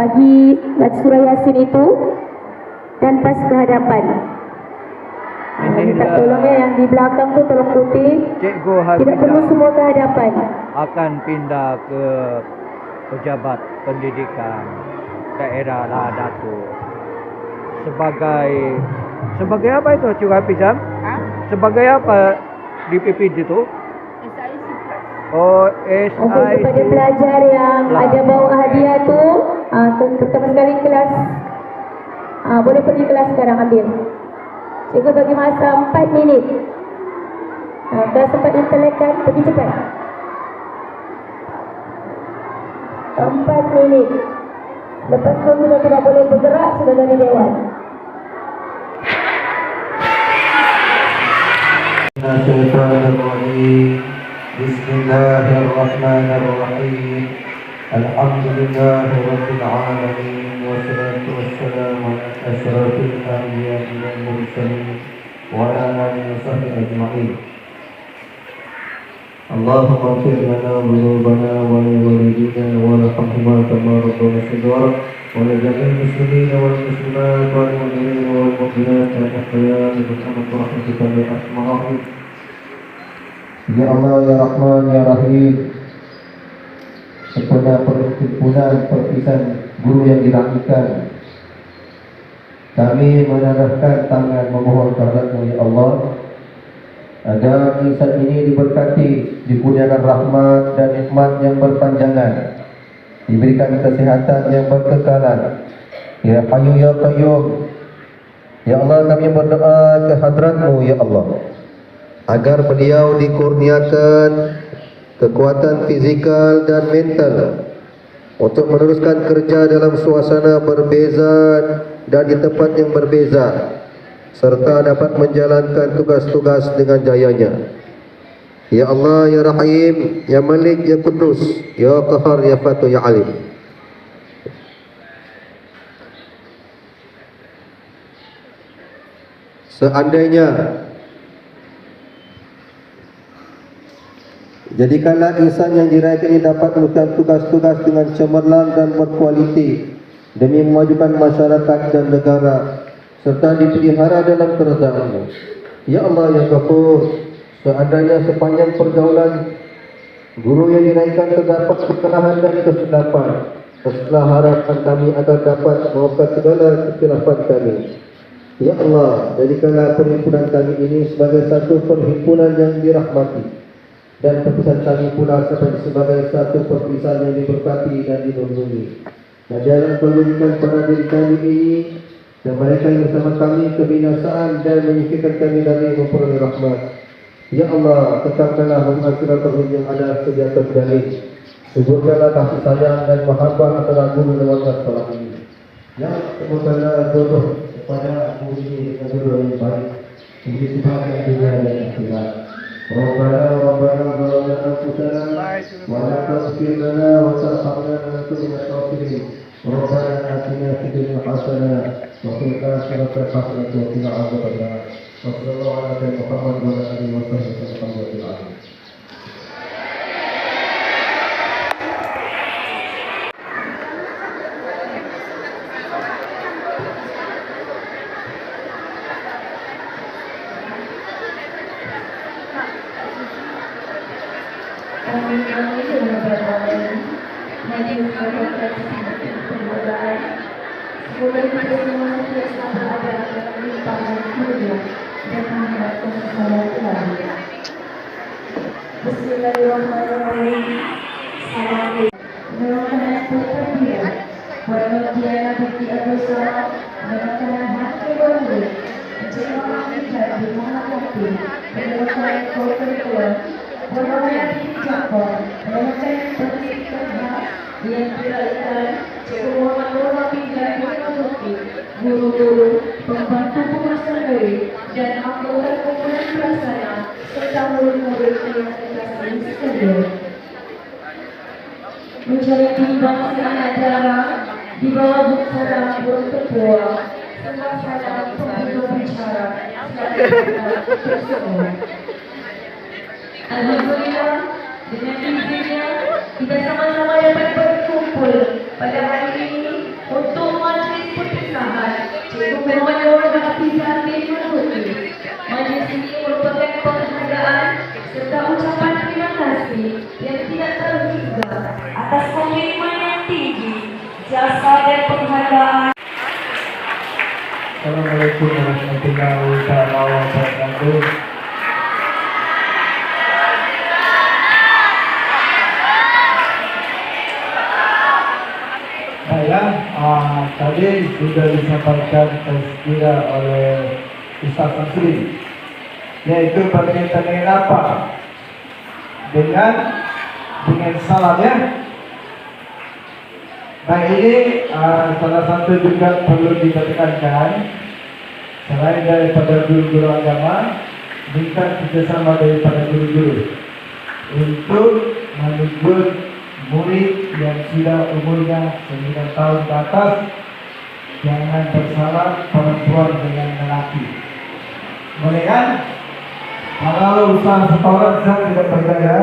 bagi surah Yasin itu dan pas ke hadapan. Uh, minta tolong ya yang di belakang tu tolong putih. Cikgu Tidak perlu semua ke hadapan. akan pindah ke pejabat pendidikan daerah lah Datuk. Sebagai sebagai apa itu Cikgu Hafizam? Ha? Sebagai apa di PPD itu? SIC. Oh, Untuk kepada SIC. pelajar yang Lah. ada bawa hadiah tu, uh, teman-teman kalian kelas uh, boleh pergi kelas sekarang ambil. Cikgu bagi masa 4 minit. Ah, uh, kalau sempat intelekan pergi cepat. 4 minit. Lepas tu kita tidak boleh bergerak sudah dari dewan. Bismillahirrahmanirrahim. الله الحمد لله رب العالمين والصلاة والسلام على أشرف الأنبياء والمرسلين وعلى آله وصحبه أجمعين. اللهم اغفر لنا ذنوبنا ولوالدينا وارحمهما كما ربنا صغارا ولجميع المسلمين والمسلمات والمؤمنين والمؤمنات الاحياء برحمة رحمتك يا أرحم الراحمين. Ya Allah, Ya Rahman, Ya Rahim Sepenuhnya perhimpunan perpisahan guru yang dirapikan Kami menarahkan tangan memohon kehadiratmu Ya Allah Agar insan ini diberkati Dikurniakan rahmat dan nikmat yang berpanjangan. Diberikan kesihatan yang berkekalan. Ya Hayu Ya Qayyum Ya Allah kami berdoa ke hadratmu Ya Allah agar beliau dikurniakan kekuatan fizikal dan mental untuk meneruskan kerja dalam suasana berbeza dan di tempat yang berbeza serta dapat menjalankan tugas-tugas dengan jayanya. Ya Allah, Ya Rahim, Ya Malik, Ya Kudus, Ya Qahar, Ya Fatu, Ya Alim. Seandainya Jadikanlah insan yang dirayakan ini dapat melakukan tugas-tugas dengan cemerlang dan berkualiti demi memajukan masyarakat dan negara serta dipelihara dalam keredaanmu. Ya Allah yang Ghafur, seandainya sepanjang pergaulan guru yang dinaikkan terdapat kekerahan dan kesilapan, setelah harapan kami akan dapat memaafkan segala kesilapan kami. Ya Allah, jadikanlah perhimpunan kami ini sebagai satu perhimpunan yang dirahmati dan perpisahan kami pula sebagai satu perpisahan yang diberkati dan dilindungi. Dan jangan perlukan pada diri kami ini dan mereka yang bersama kami kebinasaan dan menyingkirkan kami dari memperoleh rahmat. Ya Allah, tetapkanlah hubungan silaturahim yang ada sedia terjalin. Suburkanlah kasih sayang dan mahabbah antara guru dan warga sekolah ini. Ya, semoga jodoh kepada guru ini dengan jodoh yang baik. Ini sebagai dunia dan akhirat. ربنا ربنا ظلمنا انفسنا ولا تغفر لنا وترحمنا لنكن من الخاسرين ربنا اتنا في الدنيا حسنه وفي الاخره حسنه وقنا عذاب النار وصلى الله على سيدنا محمد وعلى اله وصحبه وسلم Jepang mengecek pendidikan yang dilakukan semua orang dan filosofi, guru-guru, pembantu penguasa negeri, dan anggota kumpulan pelaksana serta murid-murid yang sekalian. Wijaya Timbang Anak Darah di bawah Buksara Burung Ketua Sembah salam pembunuh bicara Alhamdulillah dengan izinnya kita sama-sama dapat berkumpul pada hari ini untuk majlis perpisahan Cikgu Muhammad Awal Hafizah bin Manuti. Majlis ini merupakan penghargaan serta ucapan terima kasih yang tidak terhingga atas komitmen yang tinggi, jasa dan penghargaan Assalamualaikum warahmatullahi wabarakatuh. Saya tadi sudah disampaikan tazkira oleh Ustaz Masri yaitu berkaitan dengan apa? Dengan dengan salam ya. Nah ini uh, salah satu juga perlu ditekankan selain daripada guru-guru agama minta kerjasama daripada guru-guru untuk menyebut murid yang sudah umurnya 9 tahun ke atas jangan bersalah perempuan dengan lelaki boleh kan? kalau usaha setoran saya tidak percaya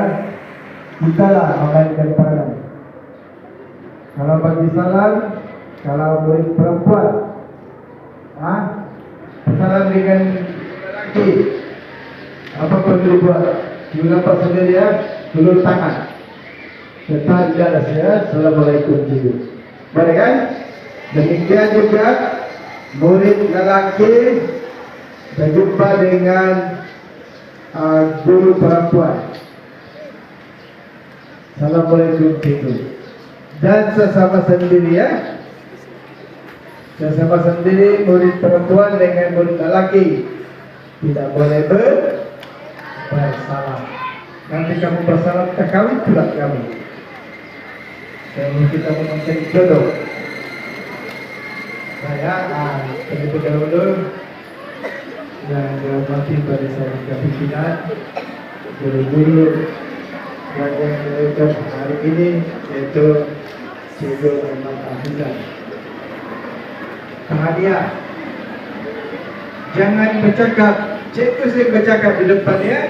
kita lah memainkan peranan kalau bagi salam, kalau murid perempuan, ha? salam dengan lelaki, apa perlu? You dapat sendiri ya, tulur tangan. Jalan saya, Assalamualaikum cikgu. Boleh kan? Demikian juga murid lelaki berjumpa dengan uh, guru perempuan. Assalamualaikum cikgu dan sesama sendiri ya sesama sendiri murid perempuan dengan murid lelaki tidak boleh ber bersalam nanti kamu bersalam tak kawin pula kamu dan kita mencari jodoh saya ah, terlebih dahulu yang dihormati pada saya pimpinan guru-guru yang yang hari ini yaitu Cikgu Muhammad Hafizan Tahadiah. Jangan bercakap. Cikgu saya bercakap di depan ya?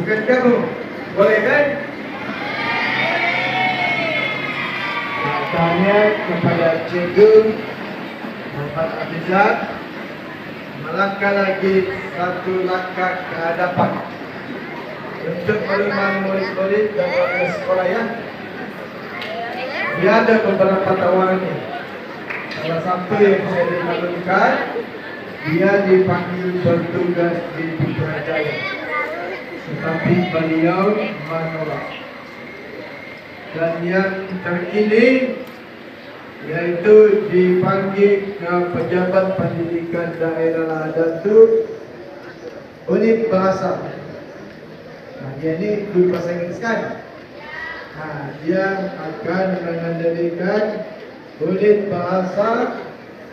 Bukan kamu. Boleh kan? Tanya kepada Cikgu Muhammad Hafizan Melangkah lagi satu langkah ke hadapan Untuk menerima murid-murid dan warga sekolah ya dia ada beberapa tawaran ini. Salah satu yang saya dimaklumkan, dia dipanggil bertugas di Putrajaya. Tetapi beliau menolak. Dan yang terkini, yaitu dipanggil ke pejabat pendidikan daerah Ladatu, unit bahasa. Nah, dia guru bahasa Inggeris kan? Ha, dia akan mengendalikan unit bahasa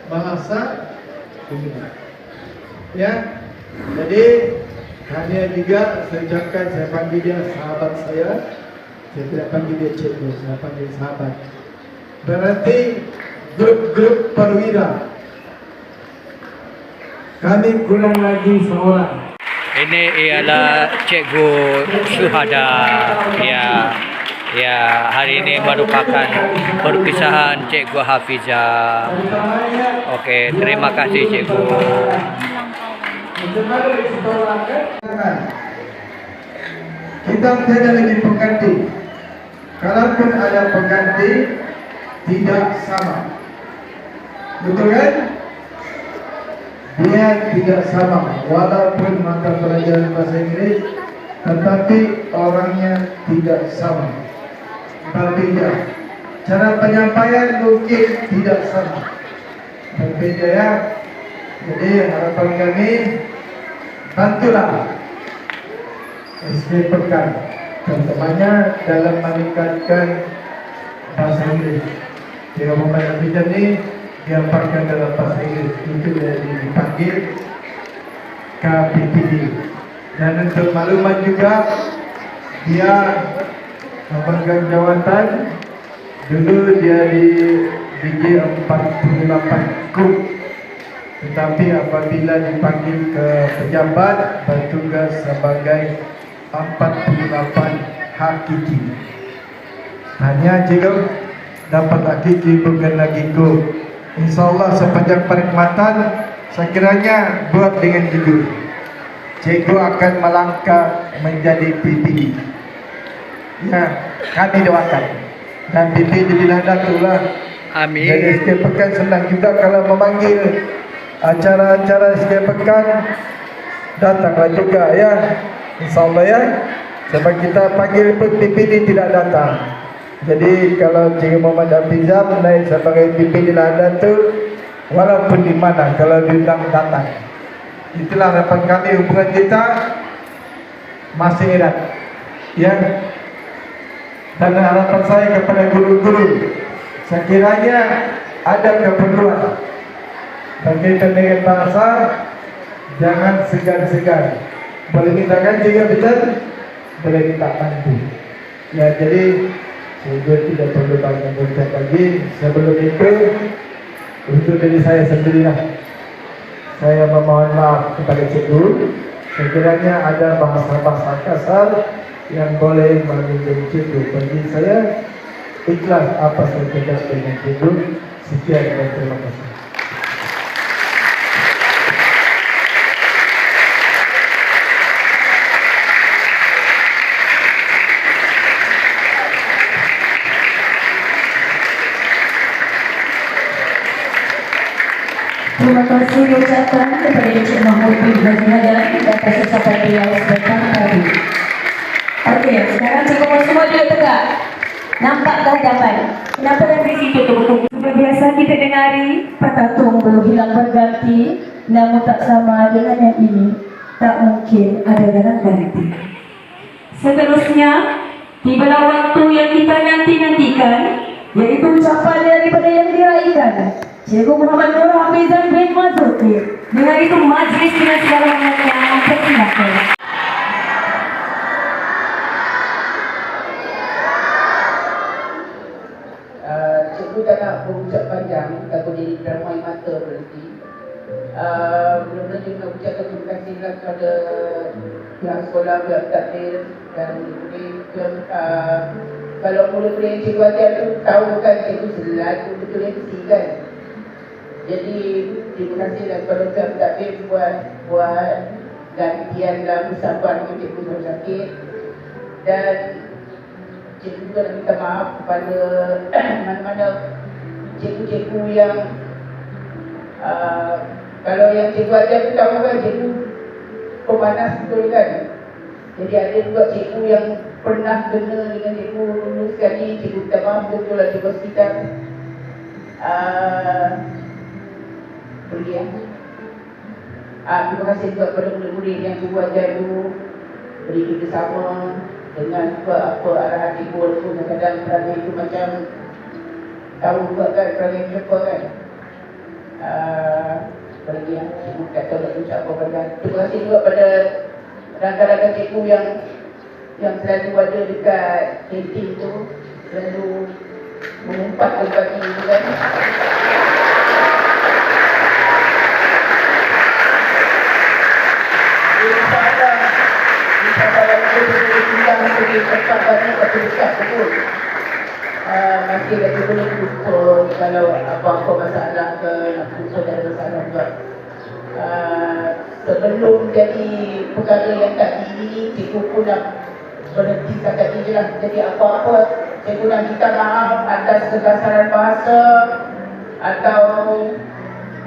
bahasa dunia. Ya, jadi hanya juga ucapkan saya panggil dia sahabat saya. Saya tidak panggil dia cikgu, saya panggil sahabat. Berarti grup-grup perwira. Kami kurang lagi seorang. Ini ialah Cikgu Syuhada ya ya hari ini merupakan perpisahan Cikgu Hafizah. Okey, terima kasih Cikgu. Kita tidak lagi pengganti. Kalaupun ada pengganti, tidak sama. Betul kan? Dia tidak sama. Walaupun mata pelajaran bahasa Inggris, tetapi orangnya tidak sama. Berbeda. Cara penyampaian mungkin tidak sama. Berbeda ya. Jadi harapan kami bantulah SD Pekan terutamanya dalam meningkatkan bahasa Inggris. Dia membayar bidang ini diaparkan dalam bahasa Inggris itu dia dipanggil KPPD. Dan untuk maklumat juga dia memegang jawatan. Dulu dia di DJ 48 Group Tetapi apabila dipanggil ke pejabat Bertugas sebagai 48 hakiki Hanya jika dapat hakiki bukan lagi go InsyaAllah sepanjang perkhidmatan Sekiranya buat dengan jujur Cikgu akan melangkah menjadi PPE Ya, kami doakan dan pipi dibilah datulah. Amin. Jadi setiap pekan senang juga kalau memanggil acara-acara setiap pekan datanglah juga ya. InsyaAllah ya. Sebab kita panggil pun pipi tidak datang. Jadi kalau Cikgu Muhammad Hafizam naik sebagai pipi di Lada tu walaupun di mana kalau diundang datang. Itulah harapan kami hubungan kita masih erat. Ya, dan harapan saya kepada guru-guru sekiranya ada keperluan berkaitan dengan bahasa jangan segan-segan boleh mintakan jika betul boleh minta bantu ya jadi saya tidak perlu banyak berucap lagi. Sebelum itu untuk diri saya sendirilah. Saya memohon maaf kepada cikgu. Sekiranya ada bahasa-bahasa kasar yang boleh menyinggung cikgu bagi saya ikhlas apa saya cakap dengan cikgu. Sekian dan terima kasih Terima kasih diucapkan kepada Encik Mahmud bin Haji Hadan dan kesesapan beliau sebentar tadi. Okey, sekarang cikgu semua duduk tegak. Nampak ke hadapan? Kenapa yang di situ tu betul? Seperti biasa kita dengari, patah tunggu hilang berganti, namun tak sama dengan yang ini. Tak mungkin ada dalam ganti. Seterusnya, tibalah waktu yang kita nanti-nantikan, iaitu ucapan daripada yang diraikan. Cikgu Muhammad Nur Hafizan bin Mazuki. Dengan itu majlis dengan segala hormatnya mempersilakan. Uh, cikgu tak nak berucap panjang takut jadi drama mata berhenti. Uh, Mula-mula juga nak ucapkan terima kasih lah kepada pihak sekolah, pihak takdir dan kemudian uh, kalau mula-mula yang cikgu tu tahu kan cikgu selalu betul yang kan. Jadi terima kasih lah kepada pihak takdir buat buat gantian dalam dengan cikgu Tuan Syakir dan cikgu juga nak minta maaf kepada mana-mana cikgu-cikgu yang uh, kalau yang cikgu ajar tu tahu kan cikgu pemanas betul kan? Jadi ada juga cikgu yang pernah kena dengan cikgu dulu sekali cikgu minta maaf betul lah cikgu sekitar uh, pergi ya uh, terima kasih juga kepada murid-murid yang cikgu ajar dulu beri kerjasama dengan apa apa arahan ibu tu kadang-kadang perangai itu macam tahu juga kan perangai itu apa kan. Uh, lagi yang cikgu kata nak ucap apa pada terima kasih juga pada rakan-rakan cikgu yang yang selalu ada dekat kantin tu selalu mengumpat berbagi tu kan Uh, masih lagi boleh jumpa kalau apa-apa masalah ke nak jumpa ada masalah juga uh, sebelum jadi perkara yang tak ini cikgu pun dah berhenti setakat ini lah jadi apa-apa cikgu nak minta maaf atas kegasaran bahasa atau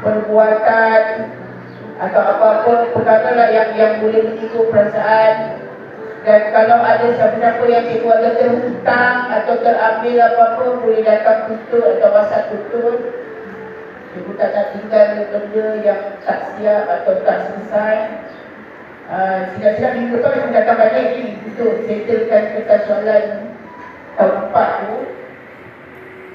perbuatan atau apa-apa perkara lah yang yang boleh menyinggung perasaan. Dan kalau ada siapa-siapa yang ada terhutang atau terambil apa-apa boleh datang tutur atau whatsapp tutur cikgu tak nak tinggal benda yang tak siap atau tak selesai. Uh, sila-sila minggu depan datang balik ni untuk settlekan kertas soalan 4 tu.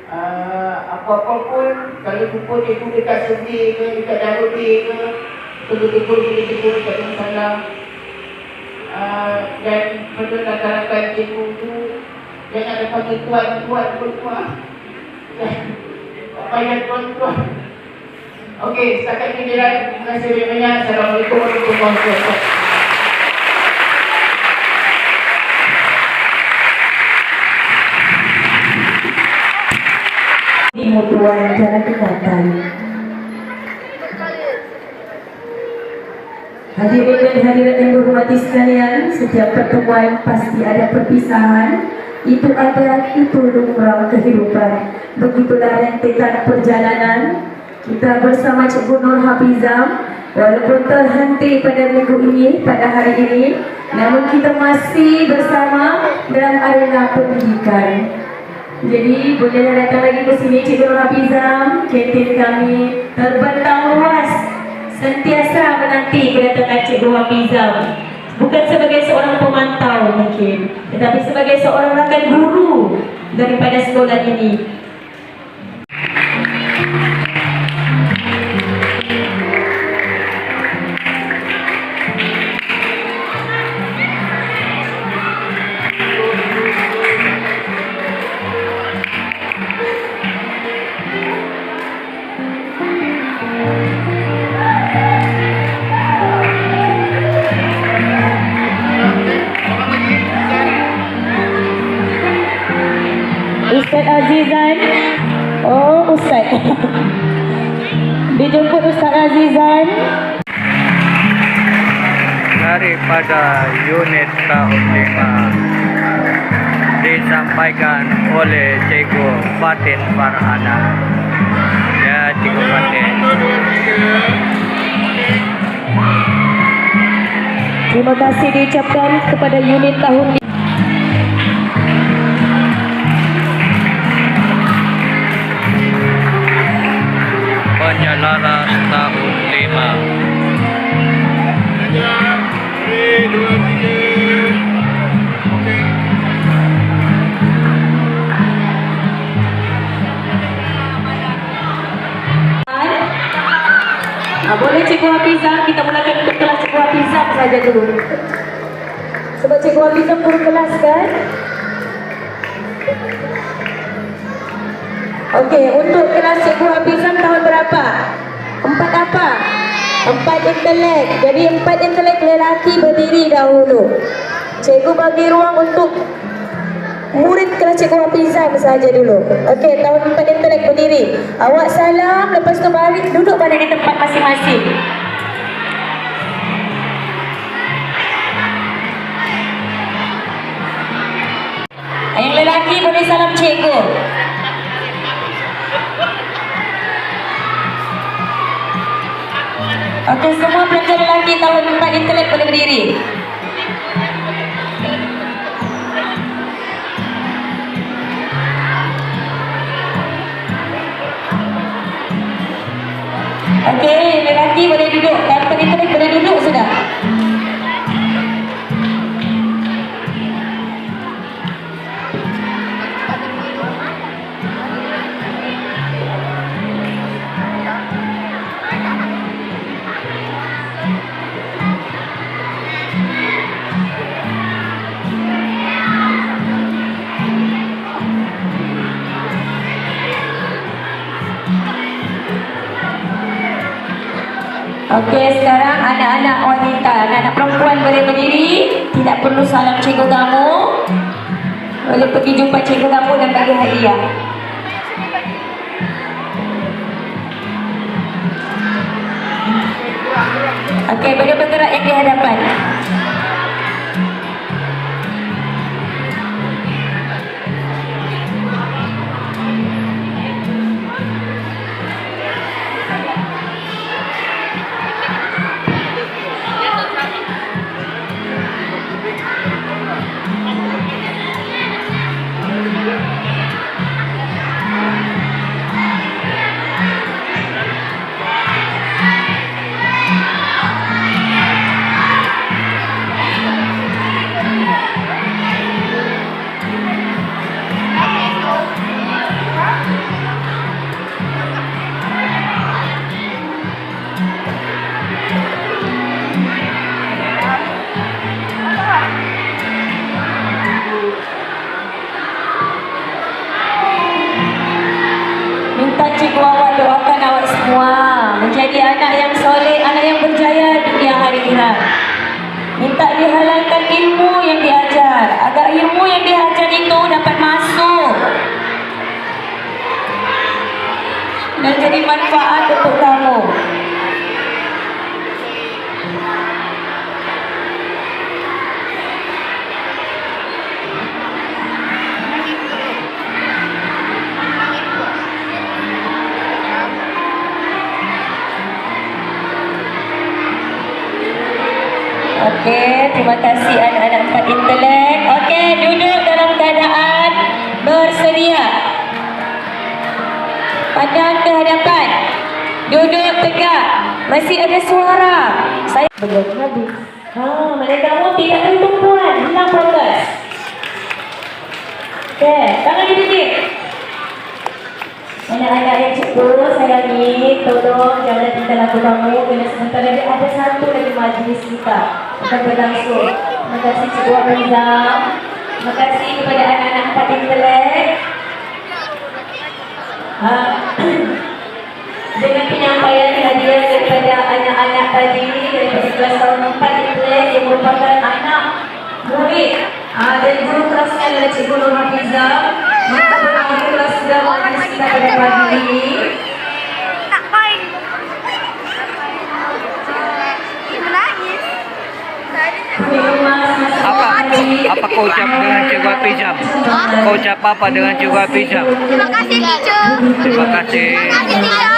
Uh, apa-apa pun kalau jumpa cikgu dekat Sunday ke dekat Darudi ke Boleh jumpa tak ada masalah Uh, dan perlu rakan-rakan cikgu tu jangan ada panggil tuan-tuan pun tuan Tak payah tuan-tuan. Okey, setakat ini dia. Terima kasih banyak-banyak. Assalamualaikum warahmatullahi wabarakatuh. Ibu Tuan Jalan Kekuatan Hadirin dan hadirat yang berhormati sekalian Setiap pertemuan pasti ada perpisahan. Itu ada, itu lumrah kehidupan. Begitulah rentetan perjalanan. Kita bersama Cikgu Nur Hafizam Walaupun terhenti pada minggu ini, pada hari ini Namun kita masih bersama dalam arena pendidikan. Jadi bolehlah datang lagi ke sini Cikgu Nur Hafizam Kantin kami terbentang luas Sentiasa menanti kedatangan Cikgu Hafizam Bukan sebagai seorang pemantau mungkin Tetapi sebagai seorang rakan guru Daripada sekolah ini daripada unit tahun 5 disampaikan oleh Cikgu Fatin Farhana. Ya, Cikgu Fatin. Terima kasih diucapkan kepada unit tahun Okey, untuk kelas Cikgu Hafizah tahun berapa? Empat apa? Empat intelek. Jadi empat intelek lelaki berdiri dahulu. Cikgu bagi ruang untuk murid kelas Cikgu Hafizah saja dulu. Okey, tahun empat intelek berdiri. Awak salam, lepas tu balik duduk balik di tempat masing-masing. Yang lelaki boleh salam cikgu. Okey, semua pelajar lelaki tahun empat intelek boleh berdiri. Okey, lelaki boleh duduk. Dan penitrik boleh duduk sudah. Okey, sekarang anak-anak wanita, anak-anak perempuan boleh berdiri. Tidak perlu salam cikgu kamu. Boleh pergi jumpa cikgu kamu dan bagi hadiah. Okey, boleh bergerak yang di hadapan. Dan jadi manfaat untuk kamu. Okey, terima kasih anak-anak empat intelek. Okey, duduk dalam keadaan bersedia. Pandang ke hadapan. Tegak. Masih ada suara. Saya belum habis. Ha, mana kamu tidak ada tumpuan. Hilang fokus. Okey, tangan didikit. Anak-anak yang cikgu sayangi, tolong jangan tinggal lagu kamu kerana sebentar lagi ada satu lagi majlis kita akan berlangsung. Terima kasih Cikgu Abizam. Terima kasih kepada anak-anak empat intelek. Ha, dengan penyampaian anak-anak tadi daripada kelas tahun empat intelek yang merupakan anak murid ha, dan guru kelasnya adalah Cikgu Nur Hafizah. Maka pengamal kelas sudah kita pada pagi ini. Apa apa kau ucap dengan Cikgu Apijam? Kau ucap apa dengan Cikgu Apijam? Terima kasih teacher. Terima kasih. Terima kasih teacher kami.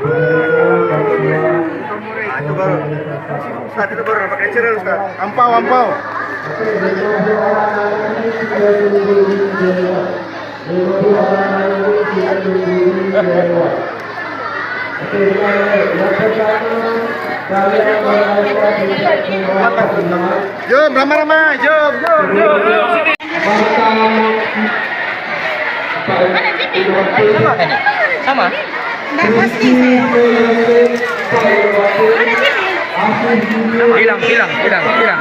Itu baru. Ustaz itu baru dapat natural Ustaz. Ampau, ampau. Jom, ramai-ramai. Jom, jom, jom, jom. Sama. Hilang, hilang, hilang, hilang.